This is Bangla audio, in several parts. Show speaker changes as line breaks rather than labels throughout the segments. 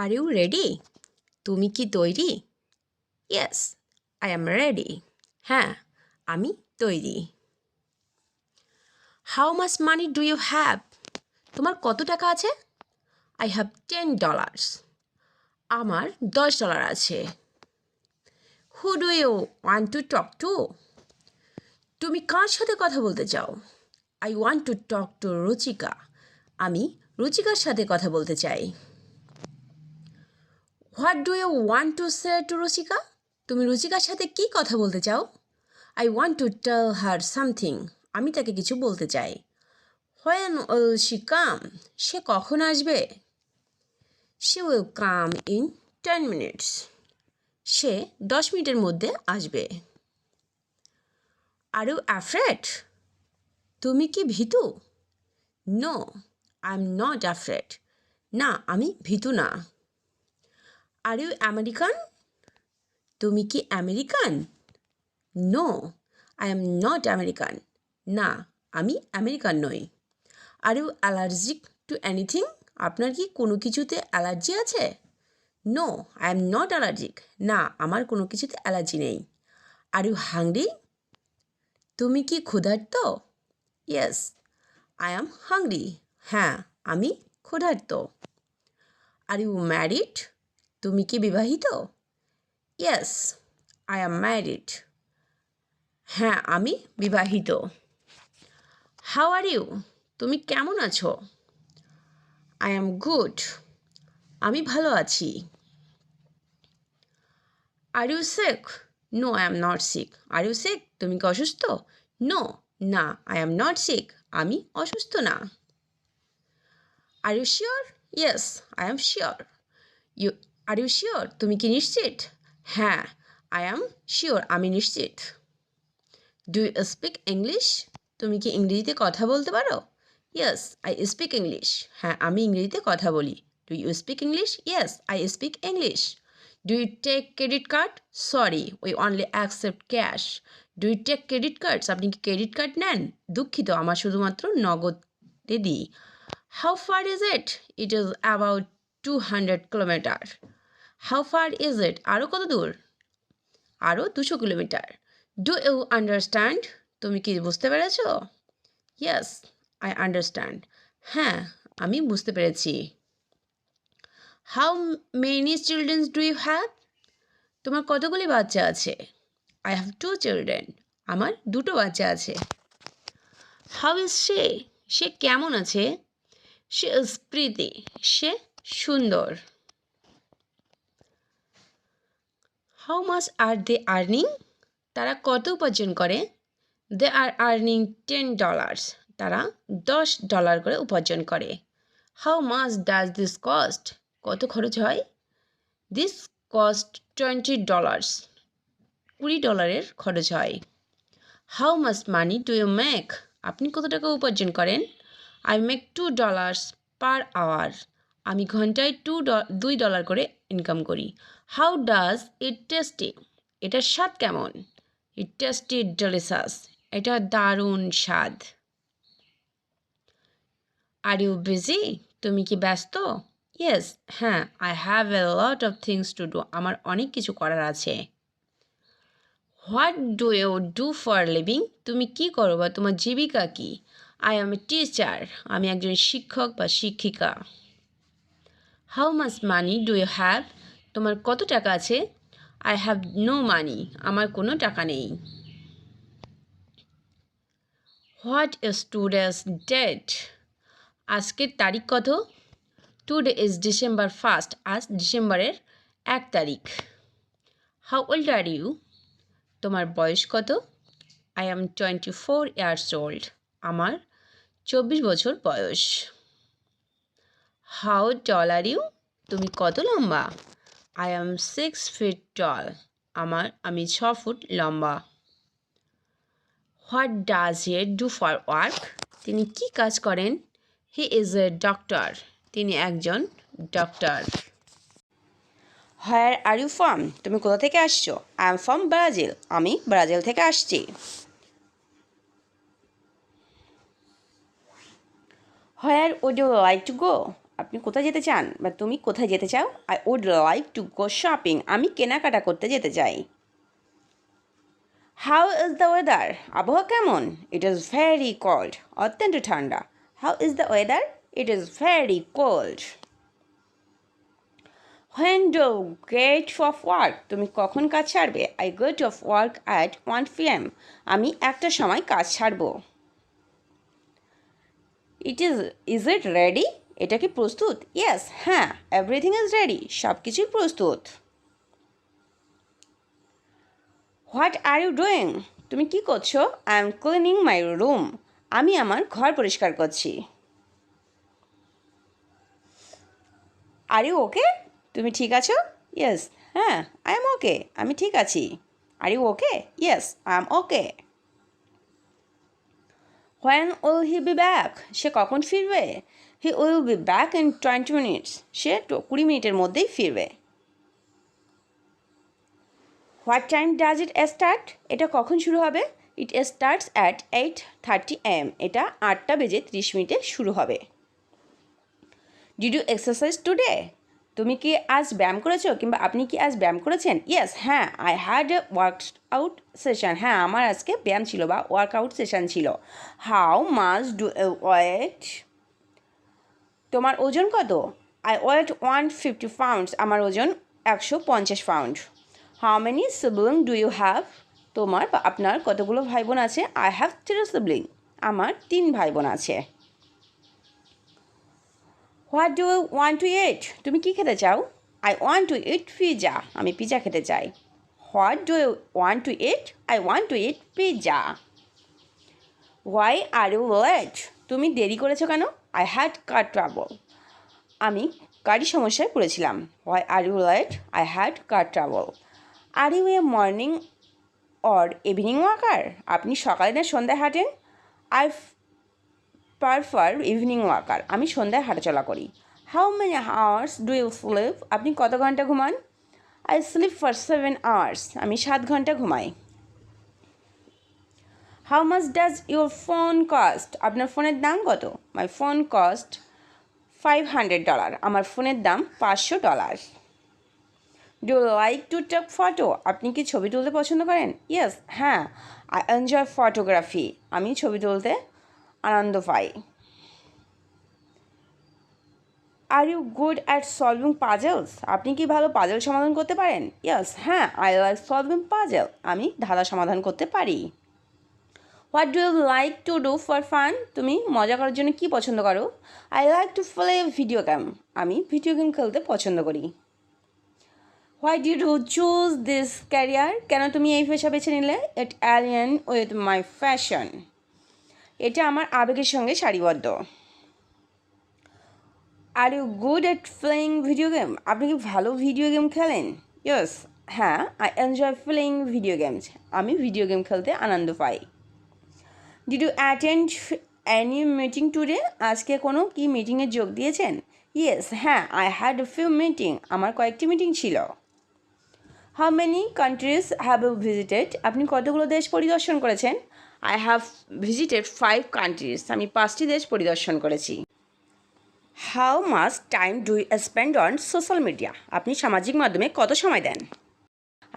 আর ইউ রেডি তুমি কি তৈরি? ইয়েস আই এম রেডি হ্যাঁ আমি তৈরি। How much money do you have তোমার কত টাকা আছে? আই হ্যাভ টেন ডলার্স আমার দশ ডলার আছে। Who do you want to talk to তুমি কার সাথে কথা বলতে চাও? I want to talk to Ruchika আমি রুচিকার সাথে কথা বলতে চাই। What do you want to say to Ruchika তুমি রুচিকার সাথে কি কথা বলতে চাও? I want to tell her something আমি তাকে কিছু বলতে চাই। হোয়েন উইল শি কাম সে কখন আসবে? She will come in ten minutes সে দশ মিনিটের মধ্যে আসবে। আর ইউ অ্যাফ্রেড তুমি কি ভীতু? No I am not afraid না, আমি ভীতু না। আর ইউ আমেরিকান তুমি কি American no I am not American না, আমি আমেরিকান নই। Are you allergic to anything আপনার কি কোনো কিছুতে অ্যালার্জি আছে? No I am not allergic না, আমার কোনো কিছুতে অ্যালার্জি নেই। আর ইউ হাংরি তুমি কি ক্ষুধার্ত? ইয়েস আই অ্যাম হাংরি হ্যাঁ আমি ক্ষুধার্ত। আর ইউ ম্যারিড তুমি কি বিবাহিত? ইয়েস আই অ্যাম ম্যারিড হ্যাঁ আমি বিবাহিত। হাউ আর ইউ তুমি কেমন আছো? আই অ্যাম গুড আমি ভালো আছি। Are you sick no I am not sick are you sick তুমি কি অসুস্থ? নো না আই এম নট সিক আমি অসুস্থ না। Are you sure yes I am sure you are you sure তুমি কি নিশ্চিত? হ্যাঁ আই এম শিওর আমি নিশ্চিত। ডু ইউ স্পিক ইংলিশ তুমি কি ইংরেজিতে কথা বলতে পারো? ইয়েস আই স্পিক ইংলিশ হ্যাঁ আমি ইংরেজিতে কথা বলি। Do you speak English yes I speak English do you take credit card sorry we only accept cash do you take credit cards আপনি কি ক্রেডিট কার্ড নেন? দুঃখিত, আমার শুধুমাত্র নগদে দিই। How far is it it is about two hundred kilometre how far is it আরও কত দূর? আরও দুশো কিলোমিটার। ডু ইউ আন্ডারস্ট্যান্ড তুমি কি বুঝতে পেরেছ? ইয়েস আই আন্ডারস্ট্যান্ড হ্যাঁ আমি বুঝতে পেরেছি। How many childrens do you have তোমার কতগুলি বাচ্চা আছে? আই হ্যাভ টু চিলড্রেন আমার দুটো বাচ্চা আছে। হাউ ইজ সে সে কেমন আছে? সে ইজ সে সুন্দর। How much are they earning তারা কত উপার্জন করে? They are earning ten dollars তারা দশ ডলার করে উপার্জন করে। How much does this cost কত খরচ হয়? দিস কস্ট টোয়েন্টি ডলার্স কুড়ি ডলারের খরচ হয়। How much money do you make আপনি কত টাকা উপার্জন করেন? I make two dollars per hour আমি ঘন্টায় টু দুই ডলার করে ইনকাম করি। হাউ ডাজ ইট টেস্টি এটার স্বাদ কেমন? ইট টেস্টি ডেলিসাস এটা দারুণ স্বাদ। আর ইউ বিজি তুমি কি ব্যস্ত? ইয়েস হ্যাঁ I have a lot of things to do আমার অনেক কিছু করার আছে। What do you do for living তুমি কি করো বা তোমার জীবিকা কি? আই এম এ টিচার আমি একজন শিক্ষক বা শিক্ষিকা। How much money do you have তোমার কত টাকা আছে? আই হ্যাভ নো মানি আমার কোনো টাকা নেই। হোয়াট ইজ টুডেস ডেট আজকের তারিখ কত? টুডে ইজ ডিসেম্বর ফার্স্ট আজ ডিসেম্বরের এক তারিখ। হাউ ওল্ড আর ইউ তোমার বয়স কত? I am twenty four years old আমার চব্বিশ বছর বয়স। হাউ টল আর ইউ তুমি কত লম্বা? I am six feet tall আমার, আমি ছ ফুট লম্বা। What does he do for work তিনি কি কাজ করেন? হি ইজ এ ডক্টর তিনি একজন doctor where are you from তুমি কোথা থেকে আসছো? আই এম ফ্রম ব্রাজিল আমি ব্রাজিল থেকে আসছি। Where would you like to go
আপনি কোথায় যেতে চান বা তুমি কোথায় যেতে চাও I would like to go shopping আমি কেনাকাটা করতে যেতে চাই। হাউ ইজ দ্য ওয়েদার আবহাওয়া কেমন? ইট ইজ ভেরি কোল্ড অত্যন্ত ঠান্ডা। How is the weather it is very cold when do get off work তুমি কখন কাজ ছাড়বে? I get off work at one P M আমি একটা সময় কাজ ছাড়বো। It is is it ready এটা কি প্রস্তুত? ইয়েস হ্যাঁ এভরিথিং ইজ রেডি সব কিছুই প্রস্তুত। হোয়াট আর ইউ ডুইং তুমি কি করছ? I am cleaning my room আমি আমার ঘর পরিষ্কার করছি। আর ইউ ওকে তুমি ঠিক আছো? ইয়েস হ্যাঁ আই এম ওকে আমি ঠিক আছি। Are you okay yes I am okay when will he be back সে কখন ফিরবে? He will be back in twenty minutes সে কুড়ি মিনিটের মধ্যেই ফিরবে। What time does it start এটা কখন শুরু হবে? It starts at eight thirty AM এটা আটটা বেজে ত্রিশ মিনিটে শুরু হবে। ডিড ইউ এক্সারসাইজ টুডে তুমি কি আজ ব্যায়াম করেছ কিংবা আপনি কি আজ ব্যায়াম করেছেন? ইয়েস হ্যাঁ I had a workout session হ্যাঁ আমার আজকে ব্যায়াম ছিল বা ওয়ার্কআউট সেশন ছিল। হাউ মাস ডু ওয়েট তোমার ওজন কত? I weigh one fifty pounds আমার ওজন একশো পঞ্চাশ pound how many sibling do you have তোমার, আপনার কতগুলো ভাই বোন আছে? আই হ্যাভ থ্রি সিবলিং আমার তিন ভাই বোন আছে। What do you want to eat তুমি কী খেতে চাও? I want to it pizza আমি পিজা খেতে চাই। What do you to eat I want to eat pizza why are you late তুমি দেরি করেছ কেন? আই হ্যাড কার ট্রাবল আমি গাড়ি সমস্যায় পড়েছিলাম। Why are you late I had car trouble are you a morning or evening walker আপনি সকালে না সন্ধ্যায় হাঁটেন? আই পারফার ইভিনিং ওয়াকার আমি সন্ধ্যায় হাঁটাচলা করি। How many hours do you sleep আপনি কত ঘণ্টা ঘুমান? I sleep for seven hours আমি সাত ঘণ্টা ঘুমাই। How much does your phone cost আপনার ফোনের দাম কত? My phone cost five hundred dollar আমার ফোনের দাম পাঁচশো dollar do like to take photo আপনি কি ছবি তুলতে পছন্দ করেন? ইয়েস হ্যাঁ। আই এনজয় ফটোগ্রাফি আমি ছবি তুলতে আনন্দ পাই। Are you good at solving puzzles আপনি কি ভালো পাজেল সমাধান করতে পারেন? ইয়েস হ্যাঁ আই লাইক সলভিং পাজেল আমি ধাঁধা সমাধান করতে পারি। What do you like to do for fun তুমি মজা করার জন্য কী পছন্দ করো? I like to play video game আমি ভিডিও গেম খেলতে পছন্দ করি। Why did you choose this career কেন তুমি এই পেশা বেছে নিলে? It align with my passion এটা আমার আবেগের সঙ্গে সারিবদ্ধ। Are you good at playing video game আপনি কি ভালো ভিডিও গেম খেলেন? ইয়েস হ্যাঁ I enjoy playing video games আমি ভিডিও গেম খেলতে আনন্দ পাই। Did you attend any meeting today আজকে কোনো কি মিটিংয়ে যোগ দিয়েছেন? ইয়েস হ্যাঁ আই হ্যাড ফিউ মিটিং আমার কয়েকটি মিটিং ছিল। How many countries have you visited আপনি কতগুলো দেশ পরিদর্শন করেছেন? I have visited five countries আমি পাঁচটি দেশ পরিদর্শন করেছি। How much time do spend on social media আপনি সামাজিক মাধ্যমে কত সময় দেন?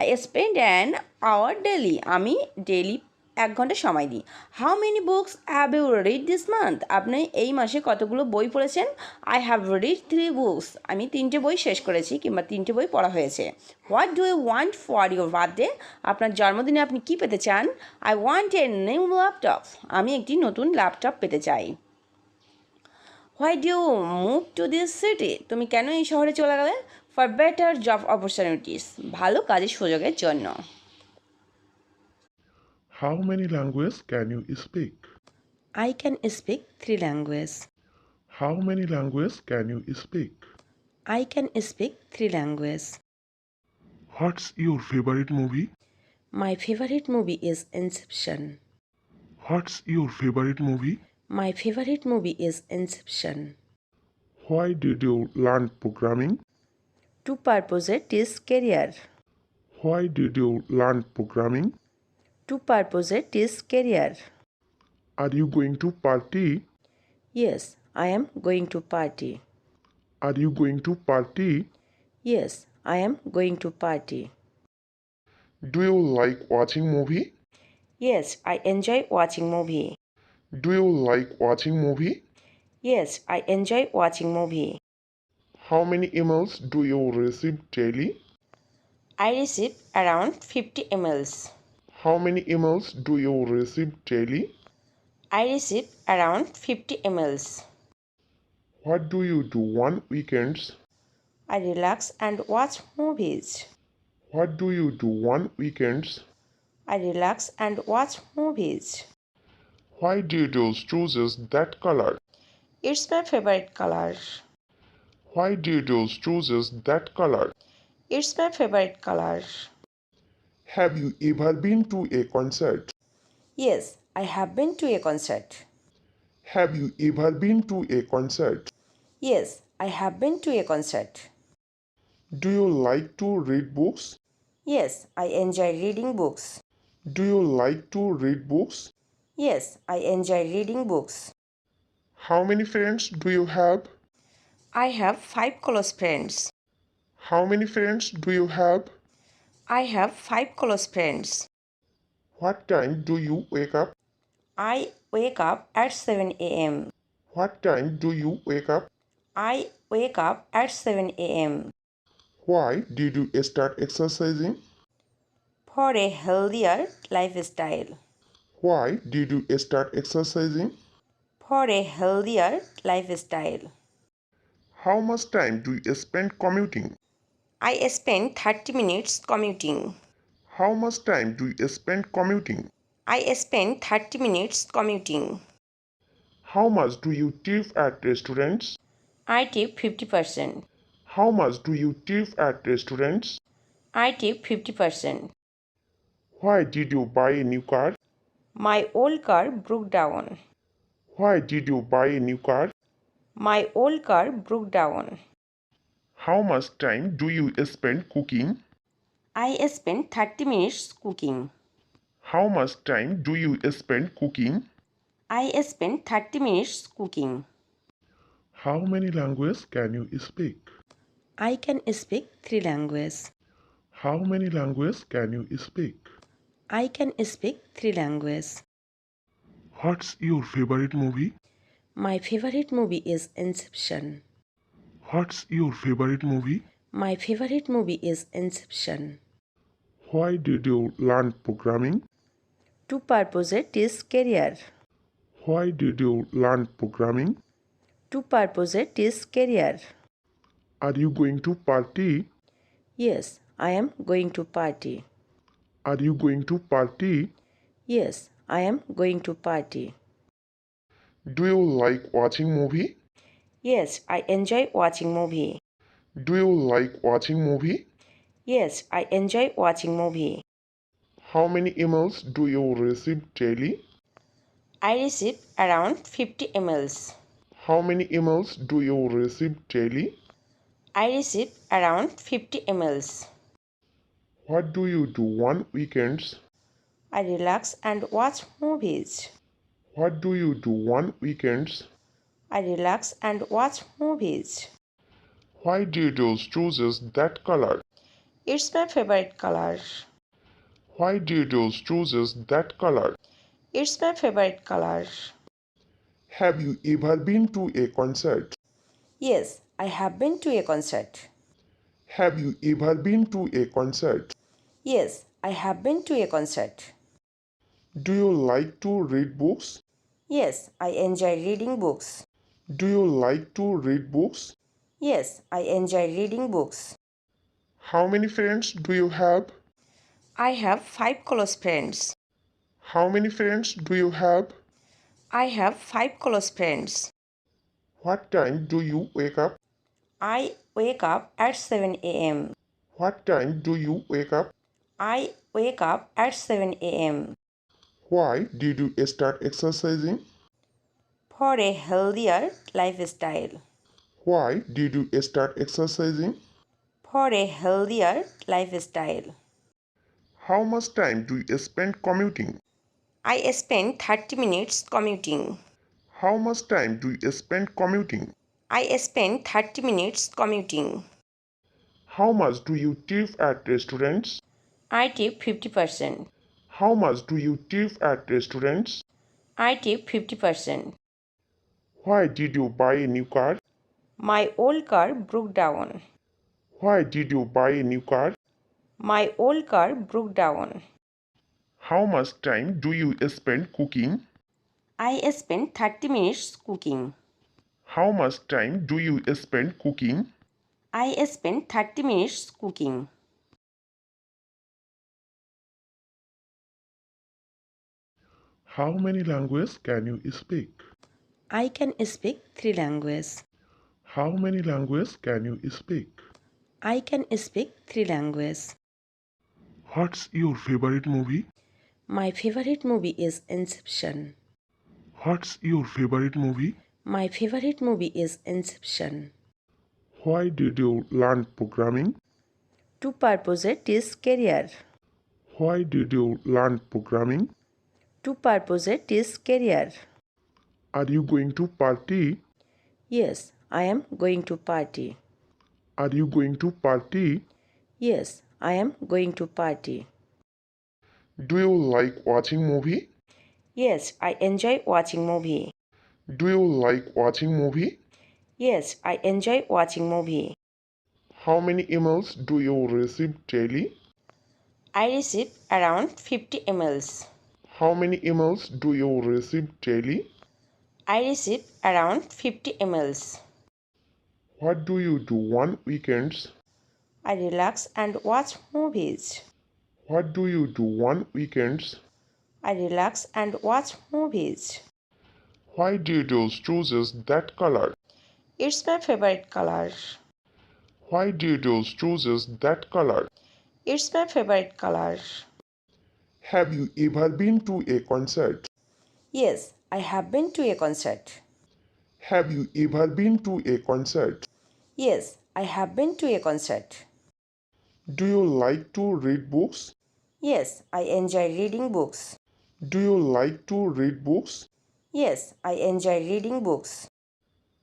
I spend an hour daily আমি ডেলি এক ঘণ্টা সময় দিই। How many books have you read this month আপনি এই মাসে কতগুলো বই পড়েছেন? I have read three books আমি তিনটে বই শেষ করেছি কিংবা তিনটে বই পড়া হয়েছে। What do you want for your birthday আপনার জন্মদিনে আপনি কী পেতে চান? I want a new laptop আমি একটি নতুন ল্যাপটপ পেতে চাই। Why do move to this city তুমি কেন এই শহরে চলে গেলে? ফর বেটার জব অপরচুনিটিস ভালো কাজের সুযোগের জন্য।
How many languages can you speak?
I can speak three languages.
How many languages can you speak?
I can speak three languages.
What's your favorite movie?
My favorite movie is Inception.
What's your favorite movie?
My favorite movie is Inception.
Why did you learn programming?
To purpose it is career.
Why did you learn programming?
to purpose it is career.
Are you going to party?
Yes, I am going to party.
Are you going to party?
Yes, I am going to party.
Do you like watching movie?
Yes, I enjoy watching movie.
Do you like watching movie?
Yes, I enjoy watching movie.
How many emails do you receive daily?
I receive around 50 emails.
How many emails do you receive daily?
I receive around 50 mls.
What do you do on weekends?
I relax and watch movies.
What do you do on weekends?
I relax and watch movies.
Why did you choose that color?
It's my favorite color.
Why did you choose that color?
It's my favorite color.
Have you ever been to a concert?
Yes, I have been to a concert.
Have you ever been to a concert?
Yes, I have been to a concert.
Do you like to read books?
Yes, I enjoy reading books.
Do you like to read books?
Yes, I enjoy reading books.
How many friends do you have?
I have five close friends.
How many friends do you have?
I have five close friends.
What time do you wake up?
I wake up at 7 a.m.
What time do you wake up?
I wake up at 7 a.m.
Why did you start exercising?
for a healthier lifestyle.
Why did you start exercising?
For a healthier lifestyle.
How much time do you spend commuting?
I spend 30 minutes commuting.
How much time do you spend commuting?
I spend 30 minutes commuting.
How much do you tip at restaurants?
I tip 50%.
How much do you tip at restaurants?
I tip 50%.
Why did you buy a new car?
My old car broke down.
Why did you buy a new car?
My old car broke down.
How much time do you spend cooking?
I spend 30 minutes cooking.
How much time do you spend cooking?
I spend 30 minutes cooking.
How many languages can you speak?
I can speak three languages.
How many languages can you speak?
I can speak three languages.
What's your favorite movie?
My favorite movie is Inception.
What's your favorite movie?
My favorite movie is Inception.
Why did you learn programming?
To purpose this career.
Why did you learn programming?
To purpose this career.
Are you going to party?
Yes, I am going to party.
Are you going to party?
Yes, I am going to party.
Do you like watching movie?
Yes, I enjoy watching movie.
Do you like watching movie?
Yes, I enjoy watching movie.
How many emails do you receive daily?
I receive around 50 emails.
How many emails do you receive daily?
I receive around 50 emails.
What do you do on weekends?
I relax and watch movies.
What do you do on weekends?
I relax and watch movies.
Why did you choose that color?
It's my favorite color.
Why did you choose that color?
It's my favorite color.
Have you ever been to a concert?
Yes, I have been to a concert.
Have you ever been to a concert?
Yes, I have been to a concert.
Do you like to read books?
Yes, I enjoy reading books.
Do you like to read books?
Yes, I enjoy reading books.
How many friends do you have?
I have five close friends.
How many friends do you have?
I have five close friends.
What time do you wake up?
I wake up at 7 a.m.
What time do you wake up?
I wake up at 7 a.m.
Why did you start exercising?
For a healthier lifestyle.
Why did you start exercising?
For a healthier lifestyle.
How much time do you spend commuting?
I spend 30 minutes commuting.
How much time do you spend commuting?
I spend 30 minutes commuting.
How much do you tip at restaurants?
I tip 50%.
How much do you tip at restaurants?
I tip 50%.
Why did you buy a new car?
My old car broke down.
Why did you buy a new car?
My old car broke down.
How much time do you spend cooking?
I spend 30 minutes cooking.
How much time do you spend cooking?
I spend 30 minutes cooking.
How many languages can you speak?
I can speak three languages.
How many languages can you speak?
I can speak three languages.
What's your favorite movie?
My favorite movie is Inception.
What's your favorite movie?
My favorite movie is Inception.
Why did you learn programming?
To purpose this career.
Why did you learn programming?
To purpose this career.
Are you going to party?
Yes, I am going to party.
Are you going to party?
Yes, I am going to party.
Do you like watching movie?
Yes, I enjoy watching movie.
Do you like watching movie?
Yes, I enjoy watching movie.
How many emails do you receive daily?
I receive around 50 emails.
How many emails do you receive daily?
I receive around 50 emails.
What do you do on weekends?
I relax and watch movies.
What do you do on weekends?
I relax and watch movies.
Why did you choose that color?
It's my favorite color.
Why did you choose that color?
It's my favorite color.
Have you ever been to a concert?
Yes, I have been to a concert.
Have you ever been to a concert?
Yes, I have been to a concert.
Do you like to read books?
Yes, I enjoy reading books.
Do you like to read books?
Yes, I enjoy reading books.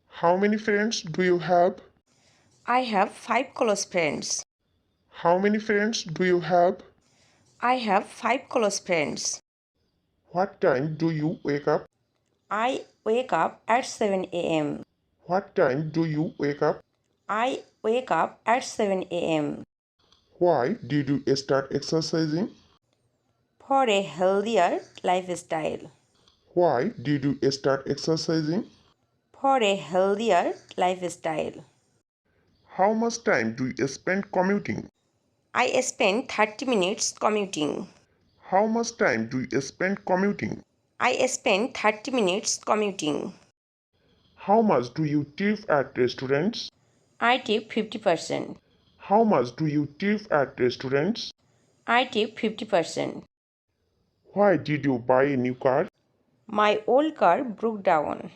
How many friends do you have?
I have five close friends.
How many friends do you have?
I have five close friends.
What time do you wake up?
I wake up at 7 a.m.
What time do you wake up?
I wake up at 7 a.m.
Why did you start exercising?
for a healthier lifestyle.
Why did you start exercising?
For a healthier lifestyle.
How much time do you spend commuting?
I spend 30 minutes commuting.
How much time do you spend commuting?
I spend 30 minutes commuting.
How much do you tip at restaurants?
I tip 50%.
How much do you tip at restaurants?
I tip 50%.
Why did you buy a new car?
My old car broke down.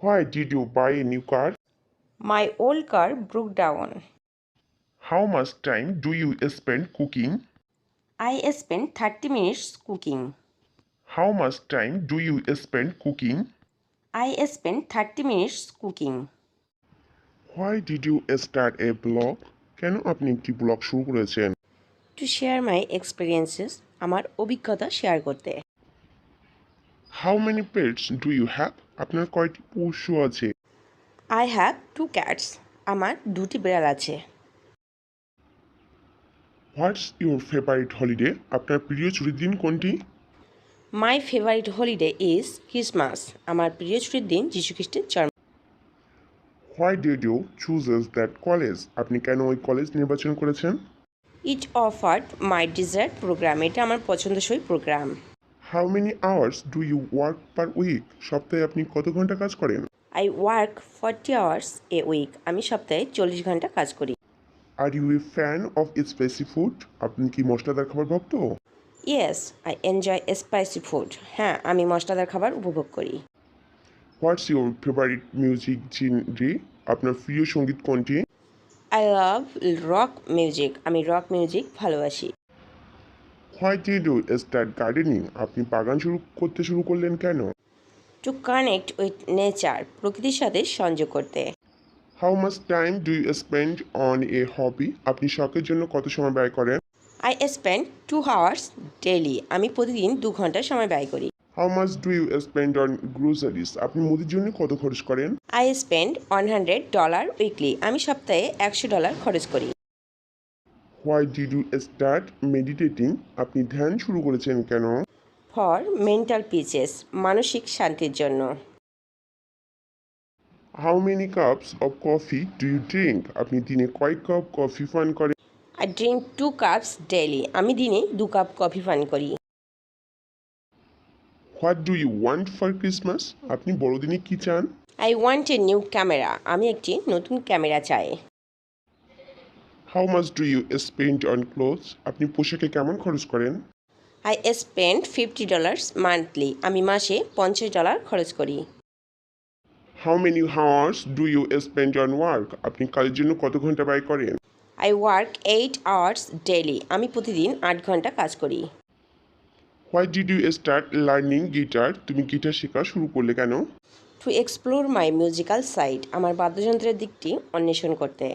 Why did you buy a new car?
My old car broke down.
How much time do you spend cooking?
I spend 30 minutes cooking.
How much time do you spend cooking?
I spend 30 minutes cooking.
Why did you start a blog? কেন আপনি একটি ব্লগ শুরু করেছেন?
To share my experiences, আমার অভিজ্ঞতা শেয়ার করতে।
How many pets do you have আপনার কয়টি পশু আছে?
আই হ্যাভ টু ক্যাটস আমার দুটি বিড়াল আছে।
হোয়াটস ইউর ফেভারিট হলিডে আপনার প্রিয় ছুটির দিন কোনটি?
My favourite holiday is Christmas আমার প্রিয় ছুটির দিন যীশু খ্রিস্টের জন্ম।
Why did you chooses that college আপনি কেন ওই কলেজ নির্বাচন করেছেন?
It offered my desire programme এটা আমার পছন্দসই programme
how many hours do you work per week সপ্তাহে আপনি কত ঘণ্টা কাজ করেন?
I work forty hours a week আমি সপ্তাহে চল্লিশ ঘণ্টা কাজ করি।
Are you a fan of spicy food আপনি কি মশলাদার খাবার ভক্ত?
Yes I enjoy spicy food হ্যাঁ আমি মশলাদার খাবার উপভোগ করি।
What's your favourite music genre আপনার প্রিয় সংগীত কোনটি?
আই লাভ রক মিউজিক আমি রক মিউজিক ভালোবাসি।
Why did you start gardening আপনি বাগান শুরু করতে শুরু করলেন কেন?
টু কানেক্ট উইথ নেচার প্রকৃতির সাথে সংযোগ করতে।
How much time do you spend on a hobby আপনি শখের জন্য কত সময় ব্যয় করেন?
I spend two hours daily আমি প্রতিদিন দু ঘণ্টা সময় ব্যয় করি।
How much do you spend on groceries আপনি মুদির জন্য কত খরচ করেন?
I spend one hundred dollar weekly আমি সপ্তাহে একশো ডলার খরচ করি।
Why did you start meditating আপনি ধ্যান শুরু করেছেন কেন?
ফর মেন্টাল পিচেস মানসিক শান্তির জন্য।
How many cups of coffee do you drink আপনি দিনে কয়েক কাপ কফি পান করেন।
I drink two cups daily আমি দিনে দু কাপ কফি পান করি।
What do you want for Christmas আপনি বড়দিনে কি চান?
I want a new camera আমি একটি নতুন ক্যামেরা চাই।
How much do you spend on clothes আপনি পোশাকে কেমন খরচ করেন?
I spend fifty dollars monthly আমি মাসে পঞ্চাশ ডলার খরচ করি।
How many hours do you spend on work আপনি কাজের জন্য কত ঘণ্টা ব্যয় করেন?
I work eight hours daily আমি প্রতিদিন আট ঘণ্টা কাজ করি।
Why did you start learning guitar তুমি গিটার শেখা শুরু করলে কেন?
To explore my musical side আমার বাদ্যযন্ত্রের দিকটি অন্বেষণ করতে।